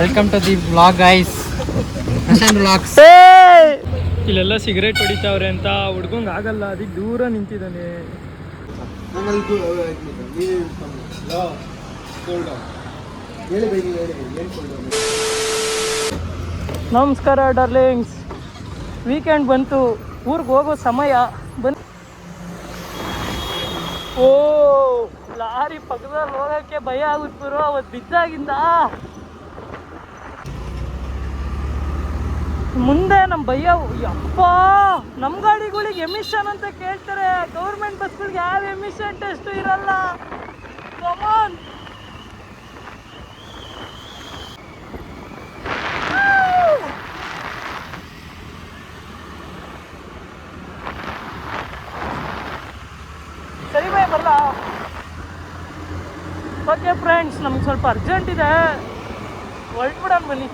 Welcome to the blog guys blogs ಇಲ್ಲೆಲ್ಲ cigarette ಹೊಡಿತಾವ್ರೆ ಅಂತ ಹುಡ್ಗಂಗ್ ಆಗಲ್ಲ ಅದಕ್ಕೆ ದೂರ ನಿಂತಿದ್ದಾನೆ. ನಮಸ್ಕಾರ ಡಾರ್ಲಿಂಗ್ಸ್ ವೀಕೆಂಡ್ ಬಂತು. ಊರಿಗೆ ಹೋಗೋ ಸಮಯ ಬಂದು ಓ ಲಾರಿ ಪಕ್ಕದಲ್ಲಿ ಹೋಗೋಕ್ಕೆ ಭಯ ಆಗುತ್ತೆ ಅವತ್ತು ಬಿದ್ದಾಗಿಂದ. ಮುಂದೆ ನಮ್ಮ ಭಯ ಯಪ್ಪ ನಮ್ಮ ಗಾಡಿಗಳಿಗೆ ಎಮಿಷನ್ ಅಂತ ಕೇಳ್ತಾರೆ. ಗೌರ್ಮೆಂಟ್ ಬಸ್ಗಳಿಗೆ ಯಾವ ಎಮಿಷನ್ ಟೆಸ್ಟ್ ಇರಲ್ಲ. ಕಮಾನ್ ಸರಿ ಬರಲ್ಲ ಓಕೆ ಫ್ರೆಂಡ್ಸ್ ನಮ್ಗೆ ಸ್ವಲ್ಪ ಅರ್ಜೆಂಟ್ ಇದೆ. ಹೊರಟ್ಬಿಡೋಣ ಬನ್ನಿ.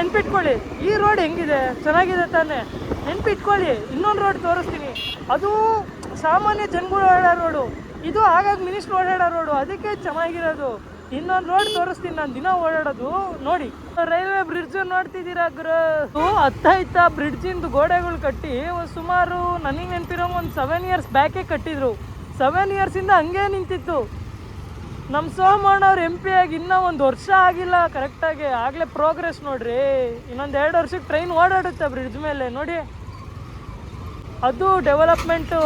ನೆನ್ಪಿಟ್ಕೊಳ್ಳಿ. ಈ ರೋಡ್ ಹೆಂಗಿದೆ? ಚೆನ್ನಾಗಿದೆ ತಾನೆ. ನೆನ್ಪಿಟ್ಕೊಳ್ಳಿ. ಇನ್ನೊಂದು ರೋಡ್ ತೋರಿಸ್ತೀನಿ. ಅದು ಸಾಮಾನ್ಯ ಜನಗಳು ಓಡಾಡೋ ರೋಡು. ಇದು ಹಾಗಾಗಿ ಮಿನಿಸ್ಟ್ರ್ ಓಡಾಡೋ ರೋಡು. ಅದಕ್ಕೆ ಚೆನ್ನಾಗಿರೋದು. ಇನ್ನೊಂದು ರೋಡ್ ತೋರಿಸ್ತೀನಿ. ನಾನು ದಿನ ಓಡಾಡೋದು. ನೋಡಿ. ರೈಲ್ವೆ ಬ್ರಿಡ್ಜ್ ನೋಡ್ತಿದ್ದೀರಾ ಗುರು? ಇತ್ತ ಬ್ರಿಡ್ಜಿಂದು ಗೋಡೆಗಳು ಕಟ್ಟಿ ಒಂದು ಸುಮಾರು ನನಗೆ ನೆನಪಿರೋ ಒಂದು ಸೆವೆನ್ ಇಯರ್ಸ್ ಬ್ಯಾಕೇ ಕಟ್ಟಿದ್ರು. ಸೆವೆನ್ ಇಯರ್ಸಿಂದ ಹಂಗೆ ನಿಂತಿತ್ತು. ನಮ್ಮ ಸೋಮಣ್ಣ ಅವ್ರು ಎಂ ಪಿ ಆಗಿ ಇನ್ನೂ ಒಂದು ವರ್ಷ ಆಗಿಲ್ಲ ಕರೆಕ್ಟಾಗಿ ಆಗಲೇ ಪ್ರೋಗ್ರೆಸ್ ನೋಡ್ರಿ. ಇನ್ನೊಂದು ಎರಡು ವರ್ಷಕ್ಕೆ ಟ್ರೈನ್ ಓಡಾಡುತ್ತೆ ಬ್ರಿಡ್ಜ್ ಮೇಲೆ. ನೋಡಿ. ಅದು ಡೆವಲಪ್ಮೆಂಟು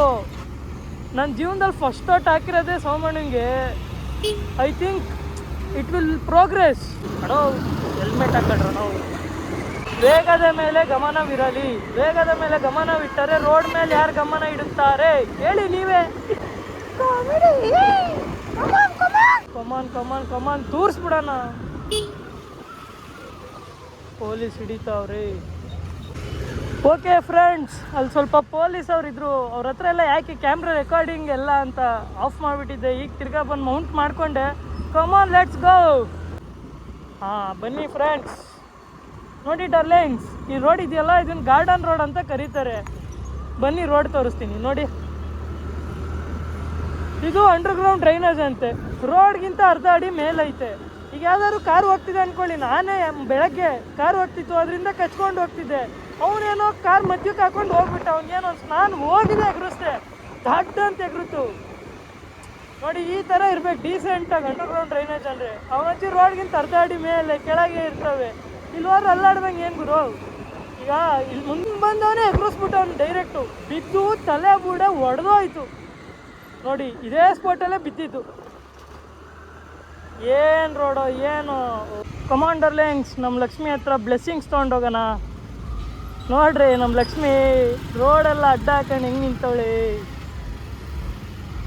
ನನ್ನ ಜೀವನದಲ್ಲಿ ಫಸ್ಟ್ ಔಟ್ ಹಾಕಿರೋದೇ ಸೋಮಣ್ಣಂಗೆ I think it will progress ಅಡೋ helmet ಹಾಕೊಂಡ್ರ ನಾವು. ವೇಗದ ಮೇಲೆ ಗಮನವಿರಲಿ. ವೇಗದ ಮೇಲೆ ಗಮನವಿಟ್ಟರೆ ರೋಡ್ ಮೇಲೆ ಯಾರು ಗಮನ ಇಡುತ್ತಾರೆ? ಹೇಳಿ ನೀವೇ. Come on come on come on ತೋರಿಸ್ಬಿಡೋಣ. Police ಹಿಡಿತಾವ್ರಿ. ಓಕೆ ಫ್ರೆಂಡ್ಸ್ ಅಲ್ಲಿ ಸ್ವಲ್ಪ ಪೊಲೀಸ್ ಅವ್ರು ಇದ್ರು ಅವ್ರ ಹತ್ರ ಎಲ್ಲ ಯಾಕೆ ಕ್ಯಾಮ್ರಾ ರೆಕಾರ್ಡಿಂಗ್ ಎಲ್ಲ ಅಂತ ಆಫ್ ಮಾಡಿಬಿಟ್ಟಿದ್ದೆ. ಈಗ ತಿರ್ಗಾ ಬಂದು ಮೌಂಟ್ ಮಾಡಿಕೊಂಡೆ. ಕಮಾನ್ ಲೆಟ್ಸ್ ಗೋ ಹಾಂ, ಬನ್ನಿ ಫ್ರೆಂಡ್ಸ್ ನೋಡಿ ಡರ್ಲಿಂಗ್ಸ್ ಈ ರೋಡ್ ಇದೆಯಲ್ಲ? ಇದನ್ನು ಗಾರ್ಡನ್ ರೋಡ್ ಅಂತ ಕರೀತಾರೆ. ಬನ್ನಿ ರೋಡ್ ತೋರಿಸ್ತೀನಿ. ನೋಡಿ. ಇದು ಅಂಡರ್ಗ್ರೌಂಡ್ ಡ್ರೈನೇಜ್ ಅಂತೆ. ರೋಡ್ಗಿಂತ ಅರ್ಧ ಅಡಿ ಮೇಲೈತೆ. ಈಗ ಯಾವ್ದಾದ್ರು ಕಾರ್ ಹೋಗ್ತಿದೆ ಅನ್ಕೊಳ್ಳಿ. ನಾನೇ ಬೆಳಗ್ಗೆ ಕಾರ್ ಹೋಗ್ತಿತ್ತು, ಅದರಿಂದ ಕಚ್ಕೊಂಡು ಹೋಗ್ತಿದ್ದೆ. ಅವನೇನೋ ಕಾರ್ ಮಧ್ಯಕ್ಕೆ ಹಾಕೊಂಡು ಹೋಗ್ಬಿಟ್ಟ. ಅವನಿಗೇನೋ ನಾನು ಹೋಗಿದೆ ಎಗರಿಸ್ದೆ ದಡ್ಡ ಅಂತ ಎಗರಿತು ನೋಡಿ, ಈ ಥರ ಇರ್ಬೇಕು. ಡೀಸೆಂಟಾಗಿ ಅಂಡರ್ಗ್ರೌಂಡ್ ಡ್ರೈನೇಜ್ ಅಂದರೆ. ಅವನಂಚಿ ರೋಡ್ಗಿಂತ ಅರ್ಧ ಅಡಿ ಮೇಲೆ, ಕೆಳಗೆ ಇರ್ತವೆ. ಇಲ್ಲಿ ಅಲ್ಲಾಡ್ದಂಗೆ ಏನು ಗುರು? ಈಗ ಇಲ್ಲಿ ಮುಂದೆ ಬಂದವನೇ ಎಗರಿಸ್ಬಿಟ್ಟು ಅವ್ನು ಡೈರೆಕ್ಟು ಬಿದ್ದು ತಲೆ ಬೂಡೆ ಒಡೆದೋಯ್ತು. ನೋಡಿ, ಇದೇ ಸ್ಪಾಟಲ್ಲೇ ಬಿದ್ದಿದ್ದು. ಏನು ರೋಡು, ಏನು? ಕಮಾಂಡರ್ ಲೆಂಗ್ಸ್ ನಮ್ಮ ಲಕ್ಷ್ಮಿ ಹತ್ರ ಬ್ಲೆಸ್ಸಿಂಗ್ಸ್ ತೊಗೊಂಡೋಗೋಣ. ನೋಡ್ರಿ ನಮ್ಮ ಲಕ್ಷ್ಮಿ ರೋಡೆಲ್ಲ ಅಡ್ಡ ಹಾಕೊಂಡು ಹೆಂಗೆ ನಿಂತವಳಿ.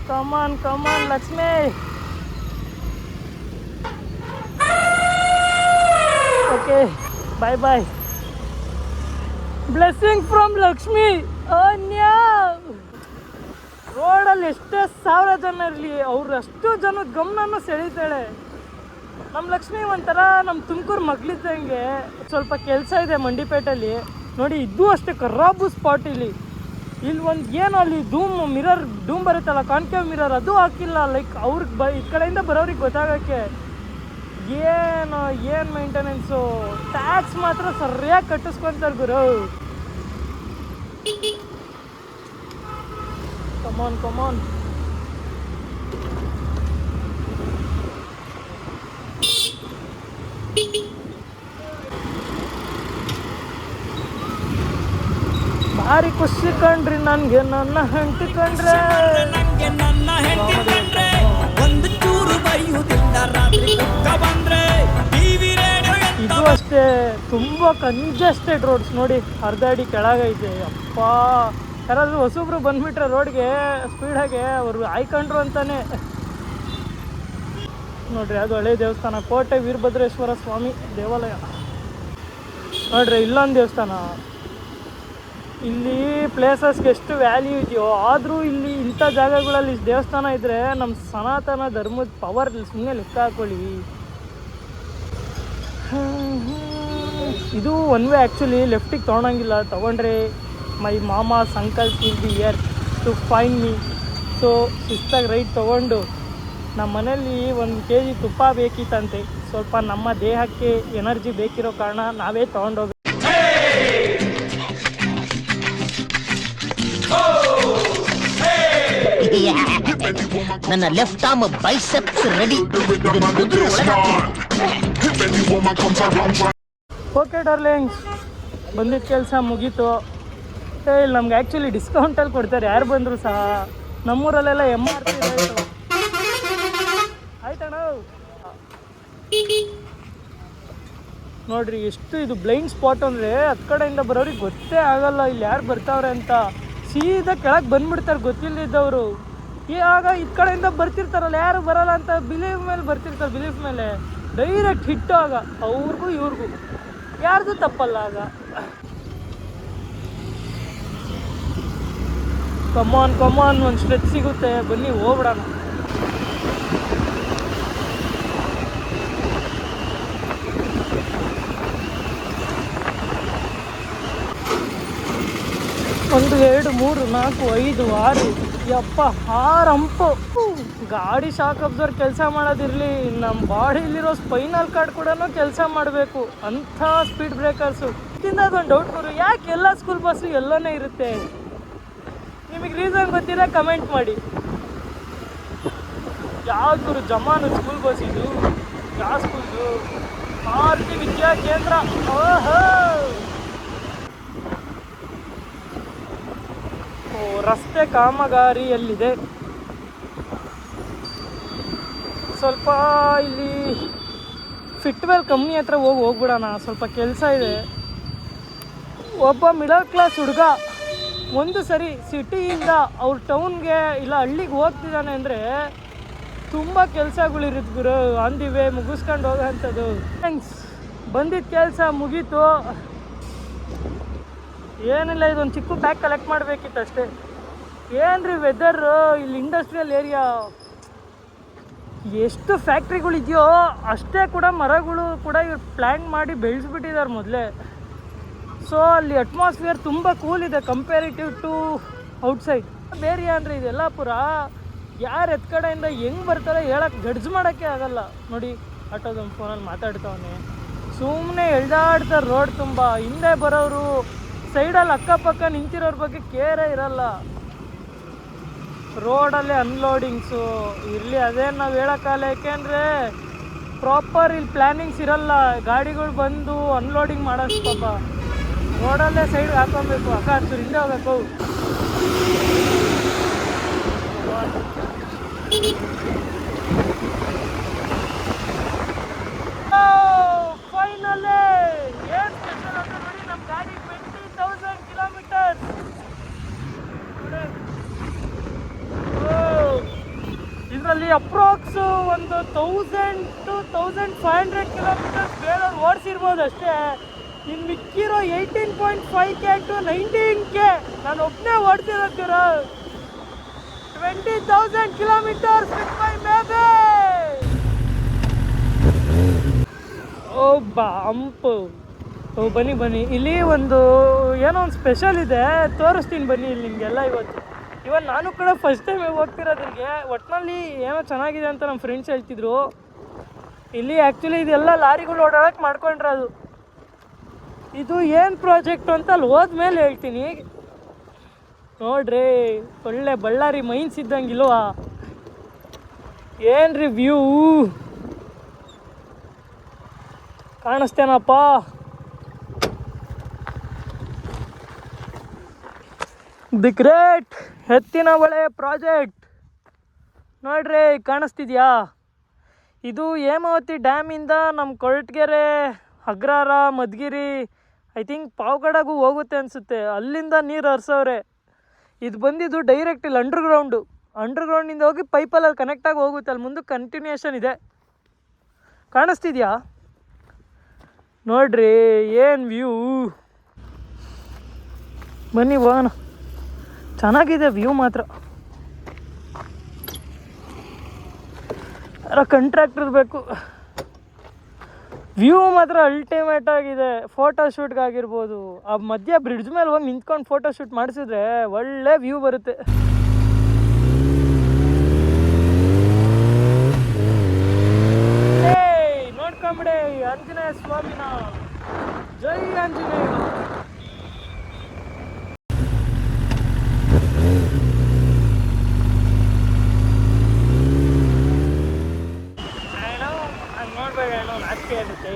Come on come on Lakshmi. Okay bye bye blessing from Lakshmi, Anya. ರೋಡಲ್ಲಿ ಎಷ್ಟೇ ಸಾವಿರ ಜನ ಇರಲಿ, ಅವ್ರು ಅಷ್ಟು ಜನದ ಗಮನನೂ ಸೆಳೀತಾಳೆ. ನಮ್ಮ ಲಕ್ಷ್ಮಿ ಒಂಥರ ನಮ್ಮ ತುಮಕೂರು ಮಗಳಿದ್ದಂಗೆ ಸ್ವಲ್ಪ ಕೆಲಸ ಇದೆ ಮಂಡಿಪೇಟೆಯಲ್ಲಿ ನೋಡಿ ಇದು ಅಷ್ಟೇ ಖರಾಬು ಸ್ಪಾಟ್ ಇಲ್ಲಿ. ಇಲ್ಲಿ ಒಂದು ಏನು ಅಲ್ಲಿ ಧೂಮ್, ಮಿರರ್, ಧೂಮ್ ಬರುತ್ತಲ್ಲ ಕಾನ್ಕೇವ್ ಮಿರರ್, ಅದು ಹಾಕಿಲ್ಲ. ಲೈಕ್ ಅವ್ರಿಗೆ ಬ ಈ ಕಡೆಯಿಂದ ಬರೋರಿಗೆ ಗೊತ್ತಾಗೋಕ್ಕೆ. ಏನು ಏನು ಮೇಂಟೆನೆನ್ಸು ಟ್ಯಾಕ್ಸ್ ಮಾತ್ರ ಸರಿಯಾಗಿ ಕಟ್ಟಿಸ್ಕೊಂತಾರೆ ಗುರು. ಕಮಾನ್ on. ಭಾರಿ ಖುಷಿ ಕಂಡ್ರಿ ನನ್ಗೆ ನನ್ನ ಹೆಂಡತಿ ಕಂಡ್ರೆ ನಂಗೆ ನನ್ನ ಹೆಂಡತಿ ಕಂಡ್ರೆ ಒಂದು ಚೂರು ಬೈಯುವುದಿಲ್ಲ ರಾತ್ರಿ ಬಂದ್ರೆ ಇದು ಅಷ್ಟೇ ತುಂಬ ಕಂಜೆಸ್ಟೆಡ್ ರೋಡ್ಸ್ ನೋಡಿ ಅರ್ಧಾಡಿ ಕೆಳಗೈತೆ. ಅಪ್ಪ ಯಾರಾದರೂ ಹೊಸಬ್ರು ಬಂದುಬಿಟ್ರೆ ರೋಡ್ಗೆ ಸ್ಪೀಡಾಗೆ ಅವರು ಆಯ್ಕೊಂಡ್ರು ಅಂತಾನೆ. ನೋಡ್ರಿ, ಅದು ಹಳೆ ದೇವಸ್ಥಾನ, ಕೋಟೆ ವೀರಭದ್ರೇಶ್ವರ ಸ್ವಾಮಿ ದೇವಾಲಯ. ನೋಡ್ರಿ, ಇಲ್ಲೊಂದು ದೇವಸ್ಥಾನ. ಇಲ್ಲಿ ಪ್ಲೇಸಸ್ಗೆ ಎಷ್ಟು ವ್ಯಾಲ್ಯೂ ಇದೆಯೋ, ಆದರೂ ಇಲ್ಲಿ ಇಂಥ ಜಾಗಗಳಲ್ಲಿ ದೇವಸ್ಥಾನ ಇದ್ದರೆ ನಮ್ಮ ಸನಾತನ ಧರ್ಮದ ಪವರ್ ಸುಮ್ಮನೆ ಲೆಕ್ಕ ಹಾಕೊಳ್ಳಿ. ಇದು ಒನ್ ವೇ ಆ್ಯಕ್ಚುಲಿ ಲೆಫ್ಟಿಗೆ ತೊಗೊಳಂಗಿಲ್ಲ ತೊಗೊಂಡ್ರೆ my mamas uncles will the year to fine me so ಶಿಸ್ತಾಗಿ right ತೊಗೊಂಡು ನಮ್ಮ ಮನೇಲಿ ಒಂದು ಕೆ ಜಿ ತುಪ್ಪ ಬೇಕಿತ್ತಂತೆ. ಸ್ವಲ್ಪ ನಮ್ಮ ದೇಹಕ್ಕೆ ಎನರ್ಜಿ ಬೇಕಿರೋ ಕಾರಣ ನಾವೇ ತೊಗೊಂಡೋಗ ನನ್ನ left arm biceps ready okay darlings ಬಂದಿದ್ದ ಕೆಲಸ ಮುಗೀತು. ಏ ಇಲ್ಲಿ ನಮ್ಗೆ ಆ್ಯಕ್ಚುಲಿ ಡಿಸ್ಕೌಂಟಲ್ಲಿ ಕೊಡ್ತಾರೆ. ಯಾರು ಬಂದರೂ ಸಹ. ನಮ್ಮೂರಲ್ಲೆಲ್ಲ ಎಂ ಆರ್ ಪಿ ಆಯ್ತಣ್ಣ ನೋಡ್ರಿ, ಎಷ್ಟು ಇದು ಬ್ಲೈಂಡ್ ಸ್ಪಾಟ್ ಅಂದರೆ ಹತ್ತು ಕಡೆಯಿಂದ ಬರೋರಿಗೆ ಗೊತ್ತೇ ಆಗಲ್ಲ ಇಲ್ಲಿ ಯಾರು ಬರ್ತಾವ್ರೆ ಅಂತ. ಸೀದಾ ಕೆಳಗೆ ಬಂದ್ಬಿಡ್ತಾರೆ ಗೊತ್ತಿಲ್ಲದಿದ್ದವರು ಆಗ ಇದ್ ಕಡೆಯಿಂದ ಬರ್ತಿರ್ತಾರಲ್ಲ, ಯಾರು ಬರಲ್ಲ ಅಂತ ಬಿಲೀಫ್ ಮೇಲೆ ಬರ್ತಿರ್ತಾರೆ ಬಿಲೀಫ್ ಮೇಲೆ. ಡೈರೆಕ್ಟ್ ಹಿಟ್ಟು ಆಗ, ಅವ್ರಿಗೂ ಇವ್ರಿಗೂ. ಯಾರ್ದು ತಪ್ಪಲ್ಲ ಆಗ. ಕಮಾನ್ ಕಮಾನ್ ಒಂದು ಸ್ಟ್ರೆಚ್ ಸಿಗುತ್ತೆ. ಬನ್ನಿ, ಹೋಗ್ಬಿಡೋಣ. ಒಂದು, ಎರಡು, ಮೂರು, ನಾಲ್ಕು, ಐದು, ಆರು. ಯಪ್ಪ ಆರಂಪು ಗಾಡಿ ಶಾಕ್ ಅಬ್ಸರ್ ಕೆಲಸ ಮಾಡೋದಿರಲಿ. ನಮ್ಮ ಬಾಡಿಲಿರೋ ಸ್ಪೈನಲ್ ಕಾರ್ಡ್ ಕೂಡ ಕೆಲಸ ಮಾಡಬೇಕು. ಅಂಥ ಸ್ಪೀಡ್ ಬ್ರೇಕರ್ಸು ಅದೊಂದು ಡೌಟ್ ಬರು ಯಾಕೆ ಎಲ್ಲ ಸ್ಕೂಲ್ ಬಸ್ಸು ಎಲ್ಲನೇ ಇರುತ್ತೆ? ನಿಮಗೆ ರೀಸನ್ ಗೊತ್ತಿಲ್ಲ ಕಮೆಂಟ್ ಮಾಡಿ. ಯಾವ್ದು ಜಮಾನು ಸ್ಕೂಲ್ ಬಸ್ ಇದು, ಯಾವ ಸ್ಕೂಲ್ದು ಭಾರತಿ ವಿದ್ಯಾ ಕೇಂದ್ರ. ಓಹೋ! ರಸ್ತೆ ಕಾಮಗಾರಿಯಲ್ಲಿದೆ. ಸ್ವಲ್ಪ ಇಲ್ಲಿ ಫಿಟ್ವೆಲ್ ಕಂಪ್ನಿ ಹತ್ರ ಹೋಗಿ ಹೋಗ್ಬಿಡೋಣ, ಸ್ವಲ್ಪ ಕೆಲಸ ಇದೆ. ಒಬ್ಬ ಮಿಡಲ್ ಕ್ಲಾಸ್ ಹುಡುಗ ಒಂದು ಸರಿ ಸಿಟಿಯಿಂದ ಅವ್ರ ಟೌನ್ಗೆ ಇಲ್ಲ ಹಳ್ಳಿಗೆ ಹೋಗ್ತಿದ್ದಾನೆ ಅಂದರೆ ತುಂಬ ಕೆಲಸಗಳಿರುತ್ತೆ ಗುರು. ಆನ್ ದಿ ವೇ ಮುಗಿಸ್ಕೊಂಡು ಹೋಗೋಂಥದ್ದು ಥ್ಯಾಂಕ್ಸ್. ಬಂದಿದ್ದ ಕೆಲಸ ಮುಗೀತು. ಏನಿಲ್ಲ, ಇದೊಂದು ಚಿಕ್ಕ ಬ್ಯಾಗ್ ಕಲೆಕ್ಟ್ ಮಾಡಬೇಕಿತ್ತು ಅಷ್ಟೇ. ಏನ್ರಿ ವೆದರು ಇಲ್ಲಿ ಇಂಡಸ್ಟ್ರಿಯಲ್ ಏರಿಯಾ ಎಷ್ಟು ಫ್ಯಾಕ್ಟ್ರಿಗಳಿದೆಯೋ ಅಷ್ಟೇ ಕೂಡ ಮರಗಳು ಕೂಡ ಇವ್ರು ಪ್ಲ್ಯಾನ್ ಮಾಡಿ ಬೆಳೆಸ್ಬಿಟ್ಟಿದ್ದಾರೆ ಮೊದಲೇ. ಸೊ ಅಲ್ಲಿ ಅಟ್ಮಾಸ್ಫಿಯರ್ ತುಂಬ ಕೂಲ್ ಇದೆ ಕಂಪೇರಿಟಿವ್ ಟು ಔಟ್ಸೈಡ್ ಬೇರೆ ಅಂದರೆ ಇದು ಯಲ್ಲಾಪುರ, ಯಾರು ಎತ್ ಕಡೆಯಿಂದ ಹೆಂಗೆ ಬರ್ತಾರೆ ಹೇಳಕ್ಕೆ ಜಡ್ಜ್ ಮಾಡೋಕ್ಕೆ ಆಗಲ್ಲ. ನೋಡಿ ಆಟೋದೊಂದು ಫೋನಲ್ಲಿ ಮಾತಾಡ್ತಾವನೆ. ಸುಮ್ಮನೆ ಎಳ್ದಾಡ್ತಾರೆ ರೋಡ್ ತುಂಬ, ಹಿಂದೆ ಬರೋರು ಸೈಡಲ್ಲಿ ಅಕ್ಕಪಕ್ಕ ನಿಂತಿರೋರ ಬಗ್ಗೆ ಕೇರೇ ಇರಲ್ಲ. ರೋಡಲ್ಲಿ ಅನ್ಲೋಡಿಂಗ್ಸು ಇರಲಿ ಅದೇ ನಾವು ಹೇಳೋಕ್ಕಲ್ಲ ಯಾಕೆಂದರೆ ಪ್ರಾಪರ್ ಇಲ್ಲಿ ಪ್ಲ್ಯಾನಿಂಗ್ಸ್ ಇರಲ್ಲ. ಗಾಡಿಗಳು ಬಂದು ಅನ್ಲೋಡಿಂಗ್ ಮಾಡೋದು ಪಾಪ. ರೋಡಲ್ಲೇ ಸೈಡ್ ಹಾಕೊಬೇಕು ಅಕ್ಕ ಹತ್ತು ಹಿಂದೆ ಹೋಗ್ಬೇಕು. ಫೈನಲ್ಲೇ ಏನು ನೋಡಿ ನಮ್ಮ ಗಾಡಿ ಟ್ವೆಂಟಿ ತೌಸಂಡ್ ಕಿಲೋಮೀಟರ್ಸ್ ಇದರಲ್ಲಿ ಅಪ್ರಾಕ್ಸ್ ಒಂದು thousand two thousand five hundred kilometres ಬೇರೆಯವ್ರು ಓಡಿಸಿರ್ಬೋದು ಅಷ್ಟೇ. ಇನ್ನು ಮಿಕ್ಕಿರೋ eighteen point five K to nineteen K ನಾನು ಒಬ್ಬನೇ ಓಡ್ತಿರೋದಿರ twenty thousand kilometre with my baby ಓ ಬಾಂಪು. ಓ, ಬನ್ನಿ ಬನ್ನಿ. ಇಲ್ಲಿ ಒಂದು ಏನೋ ಒಂದು ಸ್ಪೆಷಲ್ ಇದೆ. ತೋರಿಸ್ತೀನಿ ಬನ್ನಿ ಇಲ್ಲಿ ನಿಮಗೆಲ್ಲ ಇವತ್ತು. ಇವನ್ ನಾನು ಕೂಡ ಫಸ್ಟ್ ಟೈಮ್ ಹೋಗ್ತಿರೋದ್ರಿಗೆ ಒಟ್ಟಿನಲ್ಲಿ ಏನೋ ಚೆನ್ನಾಗಿದೆ ಅಂತ ನಮ್ಮ ಫ್ರೆಂಡ್ಸ್ ಹೇಳ್ತಿದ್ರು. ಇಲ್ಲಿ ಆ್ಯಕ್ಚುಲಿ ಇದೆಲ್ಲ ಲಾರಿಗಳು ಓಡಾಡಕ್ಕೆ ಮಾಡ್ಕೊಂಡಿರೋದು. ಇದು ಏನು ಪ್ರಾಜೆಕ್ಟ್ ಅಂತ ಅಲ್ಲಿ ಹೋದ್ಮೇಲೆ ಹೇಳ್ತೀನಿ. ನೋಡ್ರಿ, ಒಳ್ಳೆ ಬಳ್ಳಾರಿ ಮೈನ್ಸ್ ಇದ್ದಂಗಿಲ್ವಾ? ಏನ್ರಿ ವ್ಯೂ ಕಾಣಿಸ್ತೇನಪ್ಪ? ದಿ ಗ್ರೇಟ್ ಎತ್ತಿನ ಬಳೆ ಪ್ರಾಜೆಕ್ಟ್ ನೋಡ್ರಿ, ಕಾಣಿಸ್ತಿದ್ಯಾ? ಇದು ಹೇಮಾವತಿ ಡ್ಯಾಮಿಂದ ನಮ್ಮ ಕೊರಟಗೆರೆ, ಅಗ್ರಾರ ಮಧುಗಿರಿ ಐ ಥಿಂಕ್ ಪಾವಗಡಗೂ ಹೋಗುತ್ತೆ ಅನಿಸುತ್ತೆ. ಅಲ್ಲಿಂದ ನೀರು ಹರಿಸೋರೆ ಇದು ಬಂದಿದ್ದು ಡೈರೆಕ್ಟ್ ಇಲ್ಲಿ ಅಂಡರ್ಗ್ರೌಂಡು ಅಂಡರ್ಗ್ರೌಂಡಿಂದ ಹೋಗಿ ಪೈಪಲ್ಲಿ ಕನೆಕ್ಟ್ ಆಗಿ ಹೋಗುತ್ತೆ. ಅಲ್ಲಿ ಮುಂದೆ ಕಂಟಿನ್ಯೂಷನ್ ಇದೆ. ಕಾಣಿಸ್ತಿದ್ಯಾ? ನೋಡ್ರಿ, ಏನು ವ್ಯೂ ಬನ್ನಿ ಹೋಗೋಣ ಚೆನ್ನಾಗಿದೆ ವ್ಯೂ ಮಾತ್ರ. ಯಾರೋ ಕಂಟ್ರಾಕ್ಟರ್ ಬೇಕು. ವ್ಯೂ ಮಾತ್ರ ಅಲ್ಟಿಮೇಟ್ ಆಗಿದೆ. ಫೋಟೋ ಶೂಟ್ಗಾಗಿರ್ಬೋದು ಆ ಮಧ್ಯ ಬ್ರಿಡ್ಜ್ ಮೇಲೆ ಹೋಗಿ ನಿಂತ್ಕೊಂಡು ಫೋಟೋ ಶೂಟ್ ಮಾಡಿಸಿದ್ರೆ ಒಳ್ಳೆ ವ್ಯೂ ಬರುತ್ತೆ. ನೋಡ್ಕೊಂಬಿಡಿ, ಆಂಜನೇಯ ಸ್ವಾಮಿನ. ಜೈ ಆಂಜನೇಯ ಏನೋ ಹಂಗೆ ನೋಡ್ಬೇಕು ಏನೋ ನಾಚಿಕೆ ಆಗುತ್ತೆ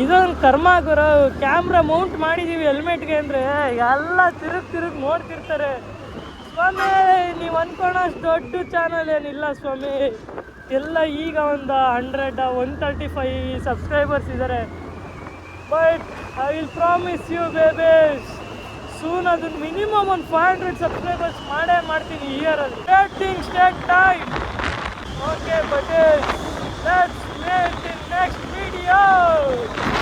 ಇದೊಂದು ಕರ್ಮ ಗುರು ಕ್ಯಾಮ್ರಾ ಮೌಂಟ್ ಮಾಡಿದ್ದೀವಿ ಹೆಲ್ಮೆಟ್ಗೆ ಅಂದರೆ, ಎಲ್ಲ ತಿರುಗ್ ತಿರುಗಿ ನೋಡ್ತಿರ್ತಾರೆ. ಸ್ವಾಮಿ, ನೀವು ಅನ್ಕೊಳೋಷ್ಟು ದೊಡ್ಡ ಚಾನಲ್ ಏನಿಲ್ಲ ಸ್ವಾಮಿ. ಎಲ್ಲ ಈಗ ಒಂದು hundred one thirty five subscribers ಇದ್ದಾರೆ but I will promise you babes soon ಅದನ್ನ ಮಿನಿಮಮ್ ಒಂದು ಫೈವ್ ಹಂಡ್ರೆಡ್ ಸಬ್ಸ್ಕ್ರೈಬರ್ಸ್ ಮಾಡೇ ಮಾಡ್ತೀನಿ ಇಯರಲ್ಲಿ stating state time okay but let's make in next video